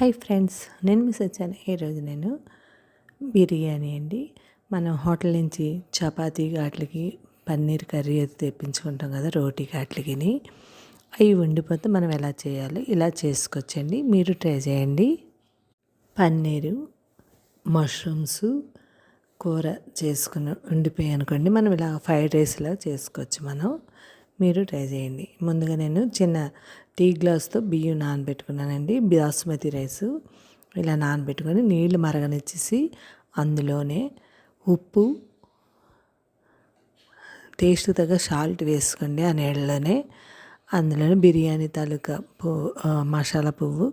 Hi friends నేను miss వచ్చాను ఈరోజు నేను బిర్యానీ అండి. మనం హోటల్ నుంచి చపాతీ వాటికి పన్నీర్ కర్రీ అది తెప్పించుకుంటాం కదా రోటీ వాటికి అవి వండిపోతే మనం ఎలా చేయాలి ఇలా చేసుకోవచ్చండి. మీరు ట్రై చేయండి. పన్నీరు మష్రూమ్స్ కూర చేసుకుని ఉండిపోయి అనుకోండి మనం ఇలా ఫ్రైడ్ రైస్లా చేసుకోవచ్చు మనం. మీరు ట్రై చేయండి. ముందుగా నేను చిన్న టీ గ్లాస్తో బియ్యం నానబెట్టుకున్నానండి. బాస్మతి రైస్ ఇలా నానబెట్టుకొని నీళ్ళు మరగనిచ్చేసి అందులోనే ఉప్పు టేస్ట్ తగ్గ సాల్ట్ వేసుకోండి ఆ నీళ్ళలోనే. అందులోనే బిర్యానీ తాలూకా పువ్వు మసాలా పువ్వు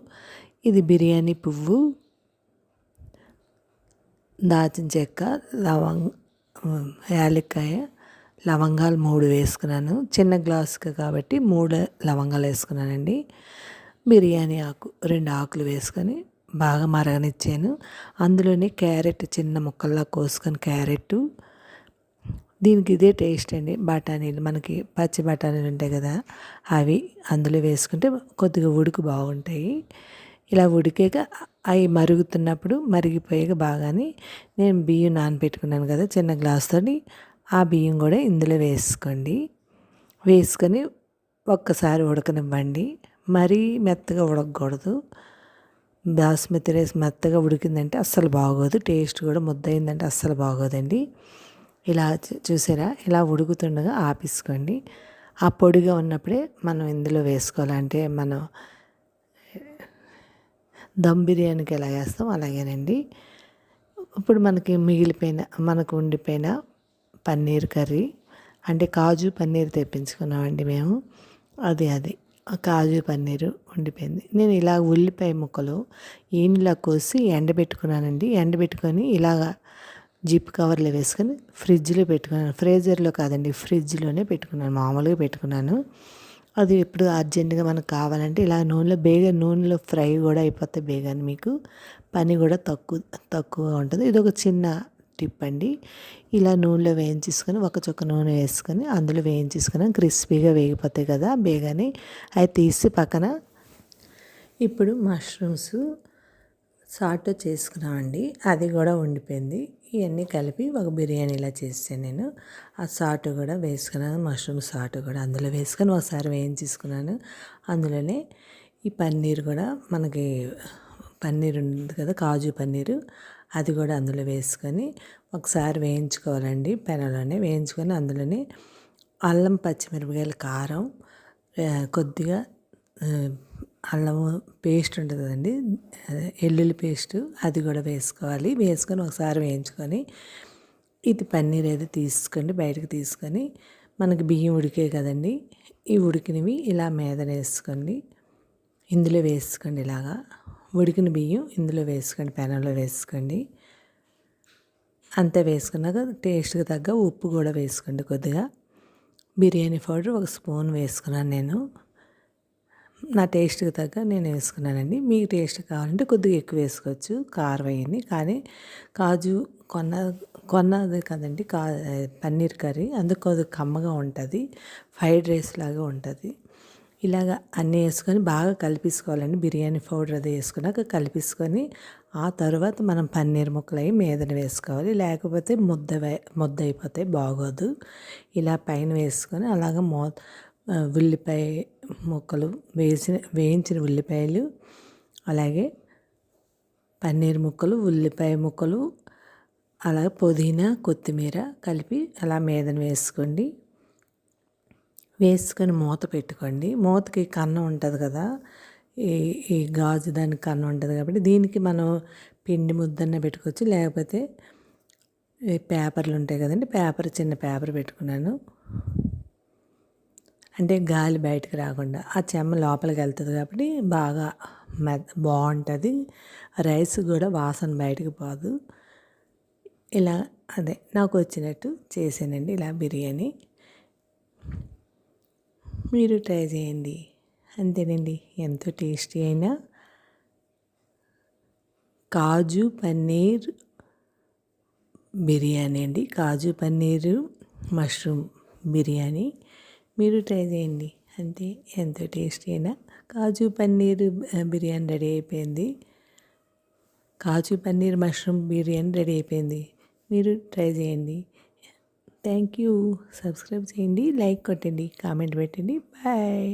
ఇది బిర్యానీ పువ్వు దాచిన చెక్క లవంగ్ యాలక్కాయ లవంగాలు మూడు వేసుకున్నాను. చిన్న గ్లాసుకి కాబట్టి మూడు లవంగాలు వేసుకున్నానండి. బిర్యానీ ఆకు రెండు ఆకులు వేసుకొని బాగా మరగనిచ్చాను. అందులోనే క్యారెట్ చిన్న ముక్కల్లా కోసుకొని క్యారెట్ దీనికి ఇదే టేస్ట్ అండి. బఠానీలు మనకి పచ్చి బఠానీలు ఉంటాయి కదా అవి అందులో వేసుకుంటే కొద్దిగా ఉడుకు బాగుంటాయి. ఇలా ఉడికాక అవి మరుగుతున్నప్పుడు మరిగిపోయాక బాగానే నేను బియ్యం నానబెట్టుకున్నాను కదా చిన్న గ్లాస్తో ఆ బియ్యం కూడా ఇందులో వేసుకోండి. వేసుకొని ఒక్కసారి ఉడకనివ్వండి. మరీ మెత్తగా ఉడకకూడదు. బాస్మతి రైస్ మెత్తగా ఉడికిందంటే అస్సలు బాగోదు. టేస్ట్ కూడా ముద్దయిందంటే అస్సలు బాగోదండి. ఇలా చూసారా? ఇలా ఉడుకుతుండగా ఆపేసుకోండి. ఆ పొడిగా ఉన్నప్పుడే మనం ఇందులో వేసుకోవాలంటే మనం దమ్ బిర్యానీకి ఎలా వేస్తాం అలాగేనండి. ఇప్పుడు మనకి మిగిలిపోయిన మనకు ఉండిపోయిన పన్నీర్ కర్రీ. అంటే కాజు పన్నీర్ తెప్పించుకున్నామండి మేము. అది అది. కాజు పన్నీరు ఉండిపోయింది. నేను ఇలా ఉల్లిపాయ ముక్కలు ఈనిలా కోసి ఎండబెట్టుకున్నానండి. ఎండబెట్టుకొని ఇలాగా జిప్ కవర్లో వేసుకొని ఫ్రిడ్జ్లో పెట్టుకున్నాను. ఫ్రీజర్లో కాదండి ఫ్రిడ్జ్లోనే పెట్టుకున్నాను. మామూలుగా పెట్టుకున్నాను. అది ఇప్పుడు అర్జెంటుగా మనకు కావాలంటే ఇలా నూనెలో బేగా నూనెలో ఫ్రై కూడా అయిపోతే బేగాని మీకు. పని కూడా తక్కువ తక్కువగా ఉంటుంది. ఇది ఒక చిన్న తిప్పండి. ఇలా నూనెలో వేయించేసుకొని ఒక చుక్క నూనె వేసుకొని అందులో వేయించేసుకొని క్రిస్పీగా వేగిపోతాయి కదా బేగాని. అవి తీసి పక్కన ఇప్పుడు మష్రూమ్స్ సాటు చేసుకున్నామండి అది కూడా ఉండిపోయింది. ఇవన్నీ కలిపి ఒక బిర్యానీలా చేసాను నేను. ఆ సాటు కూడా వేసుకున్నాను. మష్రూమ్ సాటు కూడా అందులో వేసుకొని ఒకసారి వేయించేసుకున్నాను. అందులోనే ఈ పన్నీర్ కూడా మనకి పన్నీర్ ఉంది కదా కాజు పన్నీరు. అది కూడా అందులో వేసుకొని ఒకసారి వేయించుకోవాలండి పెనలోనే వేయించుకొని అందులోనే అల్లం పచ్చిమిరపకాయల కారం కొద్దిగా అల్లము పేస్ట్ ఉంటుంది కదండి ఎల్లుల్లి పేస్ట్ అది కూడా వేసుకోవాలి. వేసుకొని ఒకసారి వేయించుకొని ఇది పన్నీర్ ఏదో తీసుకోండి బయటకు తీసుకొని మనకి బియ్యం ఉడికే కదండి ఈ ఉడికినవి ఇలా మీద వేసుకోండి. ఇందులో వేసుకోండి ఇలాగా. ఉడికిన బియ్యం ఇందులో వేసుకోండి పెనంలో వేసుకోండి. అంతే వేసుకున్నాక టేస్ట్కి తగ్గ ఉప్పు కూడా వేసుకోండి కొద్దిగా. బిర్యానీ పౌడర్ ఒక స్పూన్ వేసుకున్నాను నేను. నా టేస్ట్కి తగ్గ నేను వేసుకున్నానండి. మీకు టేస్ట్ కావాలంటే కొద్దిగా ఎక్కువ వేసుకోవచ్చు కారం కానీ కాజు కొన్న కొన్నది కదండి కా పన్నీర్ కర్రీ. అందుకు కొద్దిగా కమ్మగా ఉంటుంది ఫ్రైడ్ రైస్ లాగా ఉంటుంది. ఇలాగ అన్నీ వేసుకొని బాగా కలిపేసుకోవాలండి. బిర్యానీ పౌడర్ అది వేసుకున్నాక కలిపేసుకొని ఆ తర్వాత మనం పన్నీర్ ముక్కలు అవి మీదన వేసుకోవాలి. లేకపోతే ముద్ద ముద్ద అయిపోతే బాగోదు. ఇలా పైన వేసుకొని అలాగ మో ఉల్లిపాయ ముక్కలు వేసిన వేయించిన ఉల్లిపాయలు అలాగే పన్నీర్ ముక్కలు ఉల్లిపాయ ముక్కలు అలాగే పుదీనా కొత్తిమీర కలిపి అలా మీదన వేసుకోండి. వేసుకొని మూత పెట్టుకోండి. మూతకి కన్నం ఉంటుంది కదా. ఈ ఈ గాజు దానికి కన్నం ఉంటుంది కాబట్టి దీనికి మనం పిండి ముద్దన్న పెట్టుకోవచ్చు. లేకపోతే పేపర్లు ఉంటాయి కదండి. పేపర్ చిన్న పేపర్ పెట్టుకున్నాను. అంటే గాలి బయటకు రాకుండా. ఆ చెమ్మ లోపలికి వెళ్తుంది కాబట్టి బాగా మె బాగుంటుంది. రైస్ కూడా వాసన బయటకు పోదు. ఇలా అదే నాకు వచ్చినట్టు చేసానండి ఇలా బిర్యానీ. మీరు ట్రై చేయండి. అంతేనండి. ఎంతో టేస్టీ అయినా. కాజు పన్నీర్ బిర్యానీ అండి. కాజు పన్నీరు మష్రూమ్ బిర్యానీ మీరు ట్రై చేయండి. అంతే. ఎంతో టేస్టీ అయినా. కాజు పన్నీర్ బిర్యానీ రెడీ అయిపోయింది. కాజు పన్నీర్ మష్రూమ్ బిర్యానీ రెడీ అయిపోయింది. మీరు ట్రై చేయండి. Thank you. సబ్స్క్రైబ్ చేయండి లైక్ కొట్టండి కామెంట్ పెట్టండి. బాయ్.